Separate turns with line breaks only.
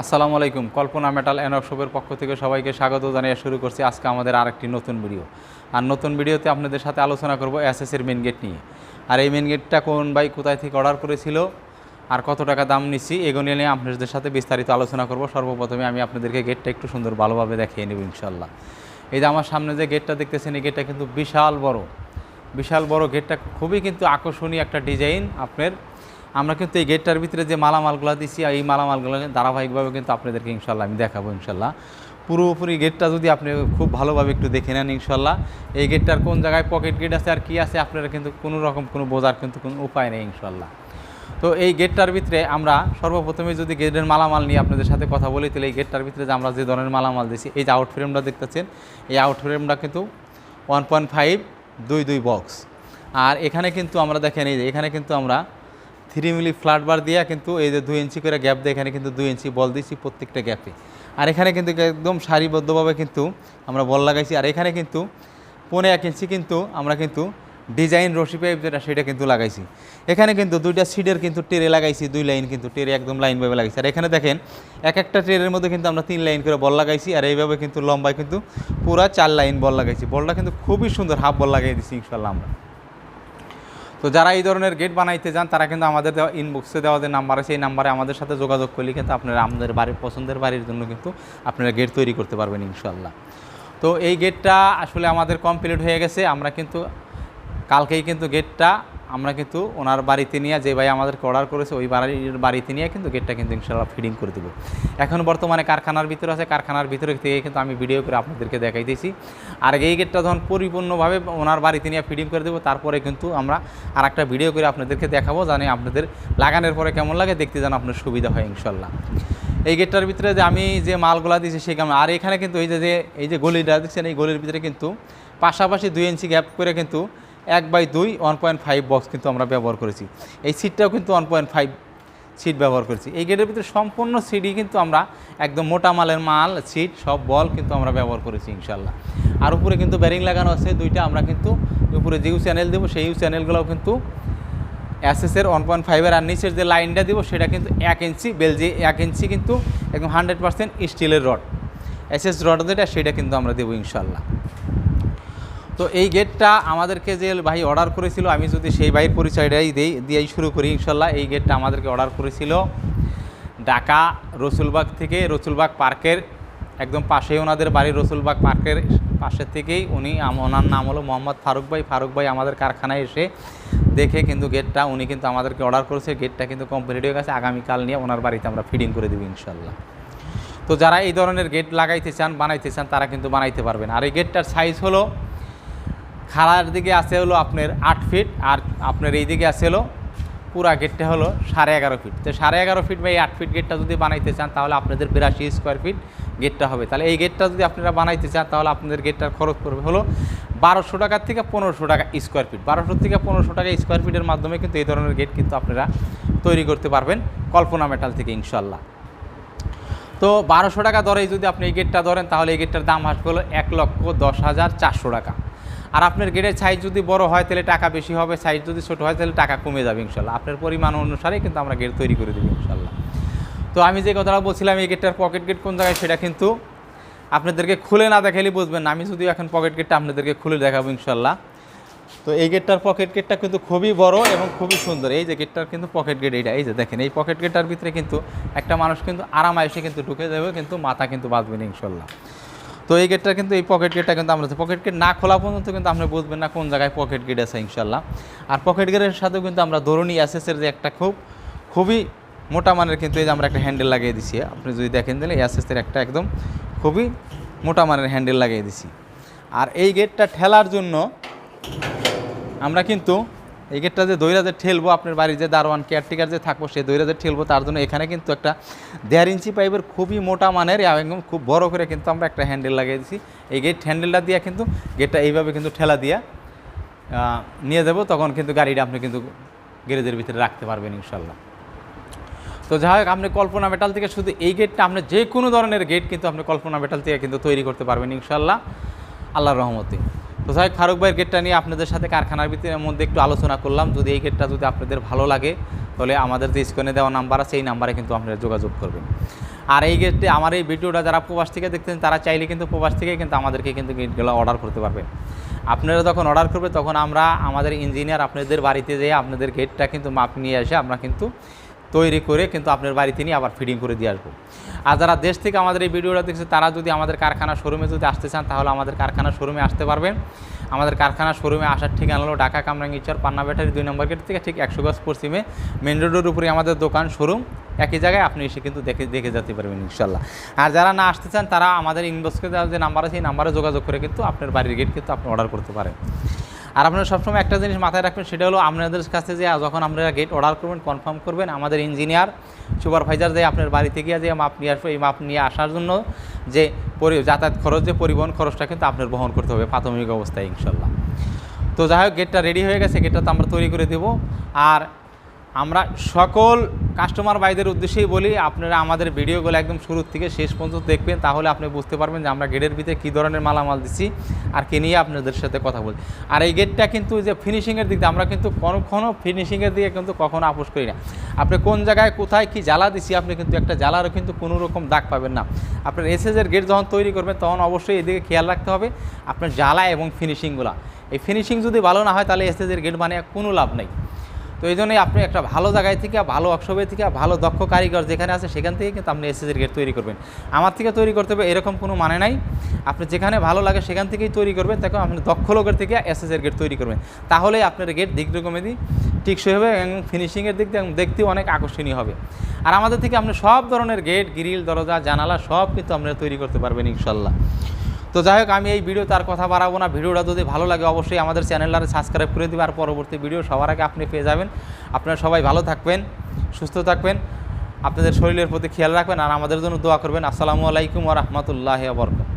আসসালামু আলাইকুম। কল্পনা মেটাল ওয়ার্কশপের পক্ষ থেকে সবাইকে স্বাগত জানিয়ে শুরু করছি আজকে আমাদের আরেকটি নতুন ভিডিও। আর নতুন ভিডিওতে আপনাদের সাথে আলোচনা করব এসএসের মেন গেট নিয়ে। আর এই মেন গেটটা কোন বাই কোথায় থেকে অর্ডার করেছিল? আর কত টাকা দাম নিচ্ছি? এগুলো নিয়ে আপনাদের সাথে বিস্তারিত আলোচনা করব। সর্বপ্রথমে আমি আপনাদেরকে গেটটা একটু সুন্দর ভালোভাবে দেখিয়ে নেব ইনশাল্লাহ এই যে আমার সামনে যে গেটটা দেখতেছেন, এই গেটটা কিন্তু বিশাল বড়। বিশাল বড় গেটটা খুবই কিন্তু আকর্ষণীয় একটা ডিজাইন আপনার। আমরা কিন্তু এই গেটটার ভিতরে যে মালামালগুলো দিচ্ছি এই মালামালগুলো ধারাবাহিকভাবে কিন্তু আপনাদেরকে ইনশাল্লাহ আমি দেখাবো ইনশাল্লাহ পুরোপুরি গেটটা যদি আপনি খুব ভালোভাবে একটু দেখে নেন ইনশাল্লাহ এই গেটটার কোন জায়গায় পকেট গেট আছে আর কি আছে আপনারা কিন্তু কোনো রকম কোনো বোঝার কিন্তু কোনো উপায় নেই ইনশাল্লাহ তো এই গেটটার ভিতরে আমরা সর্বপ্রথমে যদি গেটের মালামাল নিয়ে আপনাদের সাথে কথা বলি, তাহলে এই গেটটার ভিতরে যে আমরা যে ধরনের মালামাল দিচ্ছি এই যে আউট ফ্রেমটা দেখতেছেন, এই আউট ফ্রেমটা কিন্তু ওয়ান পয়েন্ট ফাইভ দুই দুই বক্স আর এখানে কিন্তু আমরা দেখেন, এই যে এখানে কিন্তু আমরা থ্রি মিলি ফ্ল্যাট বার দিয়ে কিন্তু এই যে দুই ইঞ্চি করে গ্যাপ দিয়ে এখানে কিন্তু দুই ইঞ্চি বল দিয়েছি প্রত্যেকটা গ্যাপে। আর এখানে কিন্তু একদম সারিবদ্ধভাবে কিন্তু আমরা বল লাগাইছি। আর এখানে কিন্তু পনে এক ইঞ্চি কিন্তু আমরা কিন্তু ডিজাইন রশি পাইপ যেটা সেটা কিন্তু লাগাইছি। এখানে কিন্তু দুইটা সিডের কিন্তু টেরে লাগাইছি, দুই লাইন কিন্তু টেরে একদম লাইনভাবে লাগাইছি। আর এখানে দেখেন, এক একটা ট্রেনের মধ্যে কিন্তু আমরা তিন লাইন করে বল লাগাইছি। আর এইভাবে কিন্তু লম্বায় কিন্তু পুরা চার লাইন বল লাগাইছি। বলটা কিন্তু খুবই সুন্দর হাফ বল লাগাই দিছি ইনশাল্লাহ আমরা। তো যারা এই ধরনের গেট বানাইতে যান, তারা কিন্তু আমাদের দেওয়া ইনবক্সে দেওয়া যে নাম্বার আছে এই নাম্বারে আমাদের সাথে যোগাযোগ করলে কিন্তু আপনারা আমাদের বাড়ির পছন্দের বাড়ির জন্য কিন্তু আপনারা গেট তৈরি করতে পারবেন ইনশাল্লাহ তো এই গেটটা আসলে আমাদের কমপ্লিট হয়ে গেছে। আমরা কিন্তু কালকেই কিন্তু গেটটা আমরা কিন্তু ওনার বাড়িতে নিয়ে যে ভাই আমাদেরকে অর্ডার করেছে, ওই বাড়ির বাড়িতে নিয়ে কিন্তু গেটটা কিন্তু ইনশাল্লাহ ফিডিং করে দেবো। এখন বর্তমানে কারখানার ভিতরে আছে, কারখানার ভিতরে থেকে কিন্তু আমি ভিডিও করে আপনাদেরকে দেখাইতেছি আর এই গেটটা যখন পরিপূর্ণভাবে ওনার বাড়িতে নিয়ে ফিডিং করে দেবো, তারপরে কিন্তু আমরা আর একটা ভিডিও করে আপনাদেরকে দেখাবো, জানি আপনাদের লাগানোর পরে কেমন লাগে, দেখতে যেন আপনার সুবিধা হয় ইনশাল্লাহ এই গেটটার ভিতরে যে আমি যে মালগুলা দিয়েছি, সেই কেমন আর এখানে কিন্তু এই যে যে, এই যে গলিটা দেখছেন, এই গলির ভিতরে কিন্তু পাশাপাশি দুই ইঞ্চি গ্যাপ করে কিন্তু এক বাই দুই ওয়ান পয়েন্ট ফাইভ বক্স কিন্তু আমরা ব্যবহার করেছি। এই সিটটাও কিন্তু ওয়ান পয়েন্ট ফাইভ সিট ব্যবহার করেছি। এই গেটের ভিতরে সম্পূর্ণ সিটই কিন্তু আমরা একদম মোটা মালের মাল সিট সব বল কিন্তু আমরা ব্যবহার করেছি ইনশাল্লাহ আর উপরে কিন্তু ব্যারিং লাগানো আছে, দুইটা আমরা কিন্তু উপরে যে চ্যানেল দেবো, সেই চ্যানেলগুলোও কিন্তু অ্যাসেসের ওয়ান পয়েন্ট ফাইভের আর নিচের যে লাইনটা দিব, সেটা কিন্তু এক ইঞ্চি, বেলজি এক ইঞ্চি কিন্তু একদম হান্ড্রেড পার্সেন্ট স্টিলের রড এসএস রড যেটা, সেটা কিন্তু আমরা দেবো ইনশাল্লাহ তো এই গেটটা আমাদেরকে যে ভাই অর্ডার করেছিল, আমি যদি সেই ভাইয়ের পরিচয়টাই দিই, দিয়েই শুরু করি ইনশাল্লাহ। এই গেটটা আমাদেরকে অর্ডার করেছিল ঢাকা রসুলবাগ থেকে রসুলবাগ পার্কের, একদম পাশেই ওনাদের বাড়ি রসুলবাগ পার্কের পাশের থেকেই। উনি ওনার নাম হলো মোহাম্মদ ফারুক ভাই। ফারুক ভাই আমাদের কারখানায় এসে দেখে কিন্তু গেটটা উনি কিন্তু আমাদেরকে অর্ডার করেছে। গেটটা কিন্তু কমপ্লিট হয়ে গেছে। আগামীকাল নিয়ে ওনার বাড়িতে আমরা ফিডিং করে দেবো ইনশাল্লাহ। তো যারা এই ধরনের গেট লাগাইতে চান, বানাইতে চান, তারা কিন্তু বানাইতে পারবেন। আর এই গেটটার সাইজ হলো খাড়ার দিকে আছে হলো আপনার আট ফিট আর আপনার এই দিকে আছে হলো পুরা গেটটা হলো সাড়ে এগারো ফিট তো সাড়ে এগারো ফিট বা এই আট ফিট গেটটা যদি বানাইতে চান, তাহলে আপনাদের বিরাশি স্কোয়ার ফিট গেটটা হবে। তাহলে এই গেটটা যদি আপনারা বানাইতে চান, তাহলে আপনাদের গেটটার খরচ পড়বে হলো বারোশো টাকার থেকে পনেরোশো টাকা স্কোয়ার ফিট বারোশো থেকে পনেরোশো টাকা স্কোয়ার ফিটের মাধ্যমে কিন্তু এই ধরনের গেট কিন্তু আপনারা তৈরি করতে পারবেন কল্পনা মেটাল থেকে ইনশাল্লাহ তো বারোশো টাকা দরেই যদি আপনি এই গেটটা ধরেন, তাহলে এই গেটটার দাম আসবে হলো এক লক্ষ দশ হাজার চারশো টাকা। আর আপনার গেটের সাইজ যদি বড় হয়, তাহলে টাকা বেশি হবে সাইজ যদি ছোটো হয়, তাহলে টাকা কমে যাবে ইনশাল্লাহ। আপনার পরিমাণ অনুসারে কিন্তু আমরা গেট তৈরি করে দেবো ইনশাল্লাহ। তো আমি যে কথাটা বলছিলাম, এই গেটটার পকেট গেট কোন জায়গায়, সেটা কিন্তু আপনাদেরকে খুলে না দেখালে বুঝবেন আমি যদি এখন পকেট গেটটা আপনাদেরকে খুলে দেখাবো ইনশাল্লাহ। তো এই গেটটার পকেট গেটটা কিন্তু খুবই বড় এবং খুবই সুন্দর। এই যে গেটটার কিন্তু পকেট গেট এইটা, এই যে দেখেন, এই পকেট গেটটার ভিতরে কিন্তু একটা মানুষ কিন্তু আরাম এসে কিন্তু ঢুকে যাবে, কিন্তু মাথা কিন্তু বাঁচবে না ইনশাল্লাহ। তো এই গেটটা কিন্তু, এই পকেট গেটটা কিন্তু আমরা পকেট গেট না খোলা পর্যন্ত কিন্তু আপনি বুঝবেন না কোন জায়গায় পকেট গেট আছে ইনশাল্লাহ আর পকেট গেটের সাথেও কিন্তু আমরা ধরুনি অ্যাসেসের যে একটা খুব খুবই মোটা মানের কিন্তু এই যে আমরা একটা হ্যান্ডেল লাগিয়ে দিছি। আপনি যদি দেখেন তাহলে অ্যাসেসের একটা একদম খুবই মোটা মানের হ্যান্ডেল লাগিয়ে দিছি। আর এই গেটটা ঠেলার জন্য আমরা কিন্তু এই গেটটা যে দৈরা যে ঠেলবো, আপনার বাড়ির যে দারোয়ান কেয়ারটেকার যে থাকব, সেই দৈরা যে ঠেলবো, তার জন্য এখানে কিন্তু একটা দেড় ইঞ্চি পাইপের খুবই মোটা মানের একদম খুব বড় করে কিন্তু আমরা একটা হ্যান্ডেল লাগিয়ে দিছি এই গেট হ্যান্ডেলটা দিয়ে কিন্তু গেটটা এইভাবে কিন্তু ঠেলা দিয়ে নিয়ে যাব। তখন কিন্তু গাড়িটা আপনি কিন্তু গ্যারেজের ভিতরে রাখতে পারবেন ইনশাল্লাহ তো যাই হোক, আপনি কল্পনা মেটাল থেকে শুধু এই গেটটা আপনি যে কোনো ধরনের গেট কিন্তু আপনি কল্পনা মেটাল থেকে কিন্তু তৈরি করতে পারবেন ইনশাল্লাহ আল্লাহর রহমতে। তো যাই ফারুক ভাইয়ের গেটটা নিয়ে আপনাদের সাথে কারখানার ভিতরের মধ্যে একটু আলোচনা করলাম। যদি এই গেটটা যদি আপনাদের ভালো লাগে, তাহলে আমাদের যে স্ক্রিনে দেওয়া নাম্বার আছে, এই নাম্বারে কিন্তু আপনারা যোগাযোগ করবেন। আর এই গেটে আমার এই ভিডিওটা যারা প্রবাস থেকে দেখতেন তারা চাইলে কিন্তু প্রবাস থেকে কিন্তু আমাদেরকে কিন্তু গেটগুলো অর্ডার করতে পারবেন। আপনারা যখন অর্ডার করবে, তখন আমরা আমাদের ইঞ্জিনিয়ার আপনাদের বাড়িতে যেয়ে আপনাদের গেটটা কিন্তু মাপ নিয়ে এসে আমরা কিন্তু তৈরি করে কিন্তু আপনার বাড়িতে নিয়ে আবার ফিডিং করে দিয়ে আসব। আর যারা দেশ থেকে আমাদের এই ভিডিওটা দেখছে, তারা যদি আমাদের কারখানা শোরুমে যদি আসতে চান, তাহলে আমাদের কারখানা শোরুমে আসতে পারবেন। আমাদের কারখানা শোরুমে আসার ঠিকানা হলো ঢাকা কামরাঙ্গিচর পান্না ব্যাটারি দুই নম্বর গেট থেকে ঠিক একশো গজ পশ্চিমে। মেন রোডের উপরে আমাদের দোকান শোরুম একই জায়গায় আপনি এসে কিন্তু দেখে দেখে যেতে পারবেন ইনশাল্লাহ আর যারা না আসতে চান, তারা আমাদের ইনবক্সকে যে নাম্বার আছে, এই নাম্বারে যোগাযোগ করে কিন্তু আপনার বাড়ির গেট কিন্তু আপনি অর্ডার করতে পারেন। আর আপনারা সবসময় একটা জিনিস মাথায় রাখবেন, সেটা হলো আপনাদের কাছে যে যখন আপনারা গেট অর্ডার করবেন কনফার্ম করবেন, আমাদের ইঞ্জিনিয়ার সুপারভাইজার যে আপনার বাড়িতে গিয়ে যে মাপ নিয়ে আসবে, এই মাপ নিয়ে আসার জন্য যে যাতায়াত খরচ, যে পরিবহন খরচটা কিন্তু আপনার বহন করতে হবে প্রাথমিক অবস্থায় ইনশাল্লাহ। তো যাই হোক গেটটা রেডি হয়ে গেছে গেটটা তো আমরা তৈরি করে দেবো। আর আমরা সকল কাস্টমার ভাইদের উদ্দেশ্যেই বলি, আপনারা আমাদের ভিডিওগুলো একদম শুরু থেকে শেষ পর্যন্ত দেখবেন, তাহলে আপনি বুঝতে পারবেন যে আমরা গেটের ভিতরে কী ধরনের মালামাল দিচ্ছি আর কে নিয়ে আপনাদের সাথে কথা বলি। আর এই গেটটা কিন্তু যে ফিনিশিংয়ের দিক দিয়ে আমরা কিন্তু কখনো ফিনিশিংয়ের দিকে কিন্তু কখনো আপোষ করি না। আপনি কোন জায়গায়, কোথায় কি জ্বালা দিচ্ছি, আপনি কিন্তু একটা জ্বালারও কিন্তু কোনো রকম দাগ পাবেন না। আপনার এসএসের গেট যখন তৈরি করবেন, তখন অবশ্যই এদিকে খেয়াল রাখতে হবে আপনার জ্বালা এবং ফিনিশিংগুলো এই ফিনিশিং যদি ভালো না হয়, তাহলে এসএসের গেট মানে কোনো লাভ নেই। তো এই জন্যই আপনি একটা ভালো জায়গায় থেকে, ভালো ওয়ার্কশপে থেকে, ভালো দক্ষ কারিগর যেখানে আছে, সেখান থেকে কিন্তু আপনি এসএসের গেট তৈরি করবেন। আমার থেকে তৈরি করতে হবে এরকম কোনো মানে নাই। আপনি যেখানে ভালো লাগে সেখান থেকেই তৈরি করবেন। তখন আপনি দক্ষ লোকের থেকে এসএসের গেট তৈরি করবেন। তাহলে আপনার গেট রকমেরই টিকসই হবে এবং ফিনিশিংয়ের দিক দিয়ে দেখতেও অনেক আকর্ষণীয় হবে। আর আমাদের থেকে আপনি সব ধরনের গেট গ্রিল দরজা, জানালা সব কিন্তু আপনারা তৈরি করতে পারবেন ইনশাল্লাহ। তো যাই হোক, আমি এই ভিডিও তার কথা বাড়াবো না। ভিডিওটা যদি ভালো লাগে, অবশ্যই আমাদের চ্যানেলটা সাবস্ক্রাইব করে দেবে। আর পরবর্তী ভিডিও সবার আগে আপনি পেয়ে যাবেন। আপনারা সবাই ভালো থাকবেন, সুস্থ থাকবেন, আপনাদের শরীরের প্রতি খেয়াল রাখবেন, আর আমাদের জন্য দোয়া করবেন। আসসালামু আলাইকুম রাহমাতুল্লাহি বারাকাতুহু।